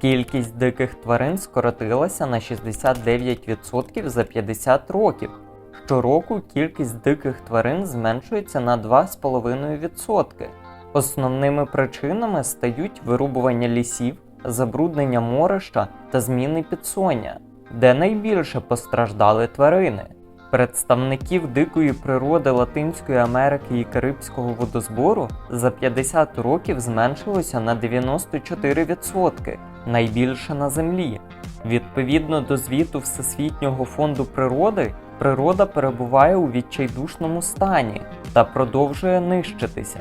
Кількість диких тварин скоротилася на 69% за 50 років. Щороку кількість диких тварин зменшується на 2,5%. Основними причинами стають вирубування лісів, забруднення морища та зміни підсоння, де найбільше постраждали тварини. Представників дикої природи Латинської Америки і Карибського водозбору за 50 років зменшилося на 94%, Найбільше на землі. Відповідно до звіту Всесвітнього фонду природи, природа перебуває у відчайдушному стані та продовжує нищитися.